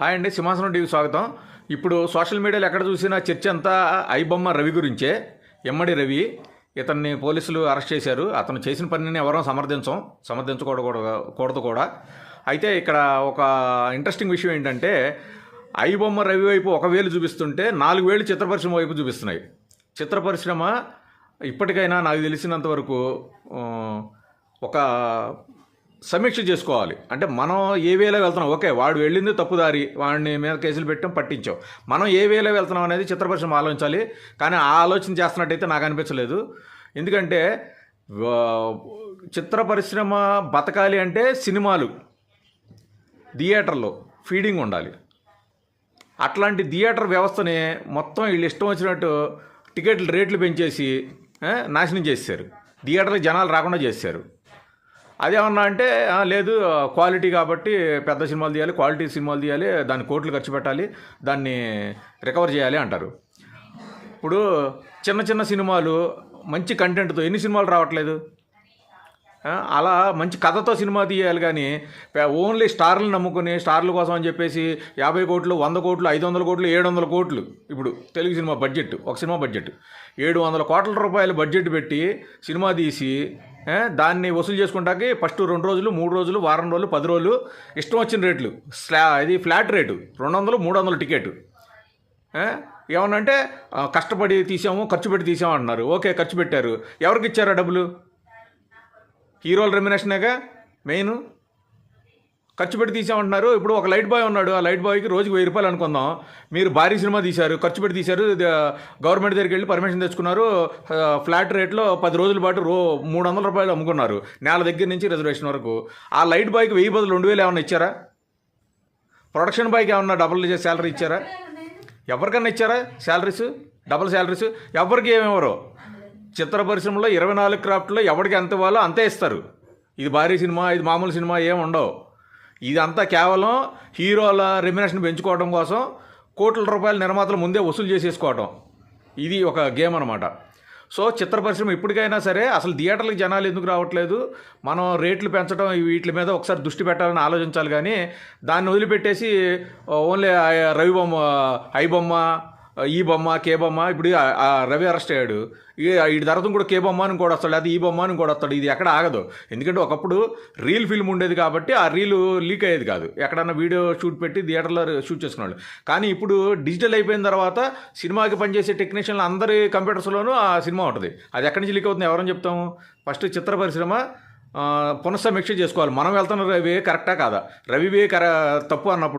Hi అండి సింహాసనం TV స్వాగతం. ఇప్పుడు సోషల్ మీడియాలో ఎక్కడ చూసినా చర్చ అంతా ఐబొమ్మ రవి గురించే. ఎమ్మడి రవి ఇతన్ని పోలీసులు అరెస్ట్ చేశారు. అతను చేసిన పనిని ఎవరూ సమర్థించం సమర్థించకూడదు కూడదు కూడా. అయితే ఇక్కడ ఒక ఇంట్రెస్టింగ్ విషయం ఏంటంటే ఐబొమ్మ రవి వైపు ఒక వేలు చూపిస్తుంటే నాలుగు వేలు చిత్ర పరిశ్రమ వైపు చూపిస్తున్నాయి. చిత్ర పరిశ్రమ ఇప్పటికైనా నాకు తెలిసినంత వరకు ఒక సమీక్ష చేసుకోవాలి. అంటే మనం ఏ వేలో వెళ్తున్నాం? ఓకే వాడు వెళ్ళింది తప్పుదారి వాడిని మీద కేసులు పెట్టాం పట్టించాం. మనం ఏ వేలో వెళ్తున్నాం అనేది చిత్ర పరిశ్రమ ఆలోచించాలి. కానీ ఆ ఆలోచన చేస్తున్నట్టయితే నాకు అనిపించలేదు. ఎందుకంటే చిత్ర పరిశ్రమ బతకాలి అంటే సినిమాలు థియేటర్లో ఫీడింగ్ ఉండాలి. అట్లాంటి థియేటర్ వ్యవస్థని మొత్తం వీళ్ళు ఇష్టం వచ్చినట్టు టికెట్లు రేట్లు పెంచేసి నాశనం చేశారు థియేటర్లకు జనాలు రాకుండా చేశారు అదేమన్నా అంటే లేదు క్వాలిటీ కాబట్టి పెద్ద సినిమాలు తీయాలి క్వాలిటీ సినిమాలు తీయాలి దాన్ని కోట్లు ఖర్చు పెట్టాలి దాన్ని రికవర్ చేయాలి అంటారు. ఇప్పుడు చిన్న చిన్న సినిమాలు మంచి కంటెంట్తో ఎన్ని సినిమాలు రావట్లేదు? అలా మంచి కథతో సినిమా తీయాలి కానీ ఓన్లీ స్టార్లు నమ్ముకుని స్టార్ల కోసం అని చెప్పేసి యాభై కోట్లు వంద కోట్లు ఐదు వందల కోట్లు ఏడు వందల కోట్లు. ఇప్పుడు తెలుగు సినిమా బడ్జెట్ ఒక సినిమా బడ్జెట్ ఏడు వందల కోట్ల రూపాయలు బడ్జెట్ పెట్టి సినిమా తీసి దాన్ని వసూలు చేసుకుంటాకి ఫస్ట్ రెండు రోజులు మూడు రోజులు వారం రోజులు పది రోజులు ఇష్టం వచ్చిన రేట్లు. స్లా ఇది ఫ్లాట్ రేటు రెండు వందలు మూడు వందలు టికెట్. ఏమన్నా అంటే కష్టపడి తీసాము ఖర్చు పెట్టి తీసాము అంటున్నారు ఓకే ఖర్చు పెట్టారు. ఎవరికి ఇచ్చారా డబ్బులు? హీరోల రెమ్యునేషనేగా మెయిన్. ఖర్చు పెట్టి తీసామంటున్నారు. ఇప్పుడు ఒక లైట్ బాయ్ ఉన్నాడు. ఆ లైట్ బాయ్కి రోజుకి వెయ్యి రూపాయలు అనుకుందాం. మీరు భారీ సినిమా తీశారు. ఖర్చు పెట్టి తీశారు. గవర్నమెంట్ దగ్గరికి వెళ్ళి పర్మిషన్ తెచ్చుకున్నారు. ఫ్లాట్ రేట్లో పది రోజుల పాటు రో మూడు వందల రూపాయలు అమ్ముకున్నారు. నేల దగ్గర నుంచి రిజర్వేషన్ వరకు. ఆ లైట్ బాయ్కి వెయ్యి బదులు రెండు వేలు ఏమైనా ఇచ్చారా? ప్రొడక్షన్ బాయ్కి ఏమన్నా డబుల్ శాలరీ ఇచ్చారా? ఎవరికన్నా ఇచ్చారా శాలరీస్ డబుల్ శాలరీస్ ఎవరికి ఏమివ్వరు చిత్ర పరిశ్రమలో ఇరవై నాలుగు క్రాఫ్ట్లో ఎవరికి ఎంత ఇవ్వాలో అంతే ఇస్తారు. ఇది భారీ సినిమా ఇది మామూలు సినిమా ఏమి ఉండవు. ఇదంతా కేవలం హీరోల రెమ్యునేషన్ పెంచుకోవడం కోసం కోట్ల రూపాయల నిర్మాతలు ముందే వసూలు చేసేసుకోవడం ఇది ఒక గేమ్ అనమాట సో చిత్ర పరిశ్రమ ఇప్పటికైనా సరే అసలు థియేటర్లకు జనాలు ఎందుకు రావట్లేదు? మనం రేట్లు పెంచడం వీటి మీద ఒకసారి దృష్టి పెట్టాలని ఆలోచించాలి కానీ దాన్ని వదిలిపెట్టేసి ఓన్లీ రవి బొమ్మ ఐ బొమ్మ ఈ బొమ్మ కే బొమ్మ ఇప్పుడు ఆ- రవి అరెస్ట్ అయ్యాడు. ఈ ఈ తర్వాత కూడా కే బొమ్మ అని కూడా వస్తాడు అది ఈ బొమ్మ అని కూడా వస్తాడు. ఇది ఎక్కడ ఆగదు. ఎందుకంటే ఒకప్పుడు రీల్ ఫిల్మ్ ఉండేది కాబట్టి ఆ రీల్ లీక్ అయ్యేది కాదు. ఎక్కడన్నా వీడియో షూట్ పెట్టి థియేటర్లో షూట్ చేసుకున్నాడు కానీ ఇప్పుడు డిజిటల్ అయిపోయిన తర్వాత సినిమాకి పనిచేసే టెక్నీషియన్లు అందరి కంప్యూటర్స్లోనూ ఆ సినిమా ఉంటుంది. అది ఎక్కడి నుంచి లీక్ అవుతుంది? ఎవరని చెప్తాము? ఫస్ట్ చిత్ర పరిశ్రమ పునఃసమీక్ష చేసుకోవాలి. మనం వెళ్తున్న రవి కరెక్టా కాదా? రవివే కర తప్పు అన్నప్పుడు